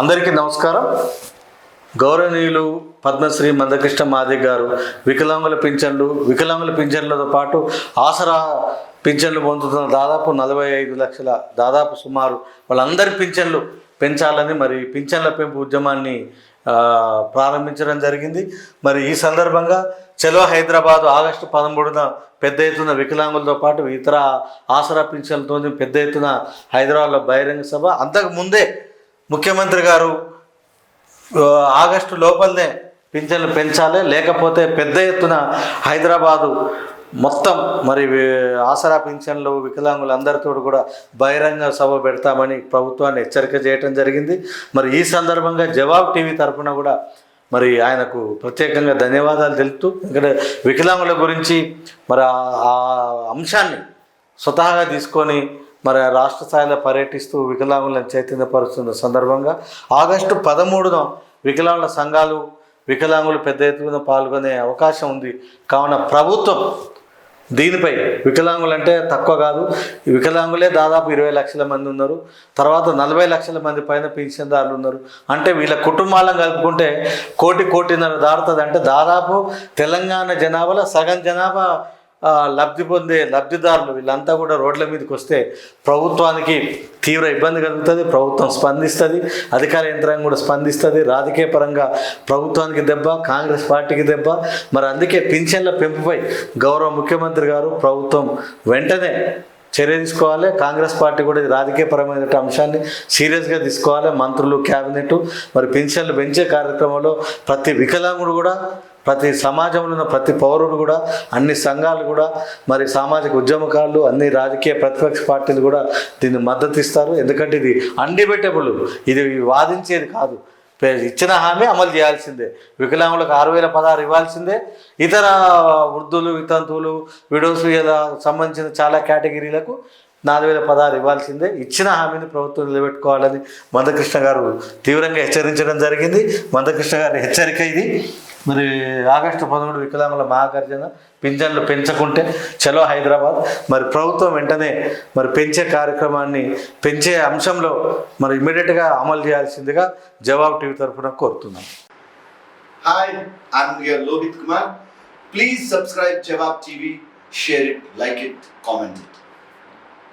అందరికీ నమస్కారం. గౌరవనీయులు పద్మశ్రీ మందకృష్ణ మాది గారు వికలాంగుల పింఛన్లు వికలాంగుల పింఛన్లతో పాటు ఆసరా పింఛన్లు పొందుతున్న దాదాపు నలభై ఐదు లక్షల దాదాపు సుమారు వాళ్ళందరి పింఛన్లు పెంచాలని మరి పింఛన్ల పెంపు ఉద్యమాన్ని ప్రారంభించడం జరిగింది. మరి ఈ సందర్భంగా చలో హైదరాబాద్ ఆగస్టు పదమూడున పెద్ద ఎత్తున వికలాంగులతో పాటు ఇతర ఆసరా పింఛన్లతో పెద్ద ఎత్తున హైదరాబాద్లో బహిరంగ సభ. అంతకు ముందే ముఖ్యమంత్రి గారు ఆగస్టు లోపలనే పింఛన్లు పెంచాలి లేకపోతే పెద్ద ఎత్తున హైదరాబాదు మొత్తం మరి ఆసరా పింఛన్లు వికలాంగులు అందరితో కూడా బహిరంగ సభ పెడతామని ప్రభుత్వాన్ని హెచ్చరిక చేయటం జరిగింది. మరి ఈ సందర్భంగా జవాబు టీవీ తరఫున కూడా మరి ఆయనకు ప్రత్యేకంగా ధన్యవాదాలు తెలుపుతూ ఇక్కడ వికలాంగుల గురించి మరి ఆ అంశాన్ని స్వతహాగా తీసుకొని మరి రాష్ట్ర స్థాయిలో పర్యటిస్తూ వికలాంగులను చైతన్యపరుస్తున్న సందర్భంగా ఆగస్టు పదమూడున వికలాంగుల సంఘాలు వికలాంగులు పెద్ద ఎత్తున పాల్గొనే అవకాశం ఉంది. కావున ప్రభుత్వం దీనిపై వికలాంగులు అంటే తక్కువ కాదు. వికలాంగులే దాదాపు ఇరవై లక్షల మంది ఉన్నారు. తర్వాత నలభై లక్షల మంది పైన పెన్షన్దారులు ఉన్నారు. అంటే వీళ్ళ కుటుంబాలను కలుపుకుంటే కోటి కోటిన్నర దారుతుంది అంటే దాదాపు తెలంగాణ జనాభాలో సగం జనాభా లబ్ధి పొందే లబ్ధిదారులు వీళ్ళంతా కూడా రోడ్ల మీదకి వస్తే ప్రభుత్వానికి తీవ్ర ఇబ్బంది కలుగుతుంది ప్రభుత్వం స్పందిస్తుంది అధికార యంత్రాంగం కూడా స్పందిస్తుంది రాజకీయ పరంగా ప్రభుత్వానికి దెబ్బ కాంగ్రెస్ పార్టీకి దెబ్బ. మరి అందుకే పింఛన్ల పెంపుపై గౌరవ ముఖ్యమంత్రి గారు ప్రభుత్వం వెంటనే చర్య తీసుకోవాలి. కాంగ్రెస్ పార్టీ కూడా ఇది రాజకీయపరమైన అంశాన్ని సీరియస్గా తీసుకోవాలి. మంత్రులు క్యాబినెట్ మరి పెన్షన్లు పెంచే కార్యక్రమంలో ప్రతి వికలాంగుడు కూడా ప్రతి సమాజంలో ఉన్న ప్రతి పౌరుడు కూడా అన్ని సంఘాలు కూడా మరి సామాజిక ఉద్యమకారులు అన్ని రాజకీయ ప్రతిపక్ష పార్టీలు కూడా దీన్ని మద్దతు ఇస్తారు. ఎందుకంటే ఇది అన్డిబెటబుల్. ఇది వాదించేది కాదు. పే- ఇచ్చిన హామీ అమలు చేయాల్సిందే. వికలాంగులకు ఆరు వేల పదహారు ఇవ్వాల్సిందే. ఇతర వృద్ధులు వితంతువులు విడోస్ సంబంధించిన చాలా కేటగిరీలకు నాలుగు వేల పదహారు ఇవ్వాల్సిందే. ఇచ్చిన హామీని ప్రభుత్వం నిలబెట్టుకోవాలని మందకృష్ణ గారు తీవ్రంగా హెచ్చరించడం జరిగింది. మందకృష్ణ గారి హెచ్చరిక ఇది. మరి ఆగస్టు పదమూడు వికలాంగుల మహాగర్జన పింఛన్లు పెంచకుంటే చలో హైదరాబాద్. మరి ప్రభుత్వం వెంటనే మరి పెంచే కార్యక్రమాన్ని పెంచే అంశంలో మరి ఇమీడియట్గా అమలు చేయాల్సిందిగా జవాబు టీవీ తరఫున కోరుతున్నాం. Hi I'm Lohith Kumar please subscribe Jawab TV share it like like comment.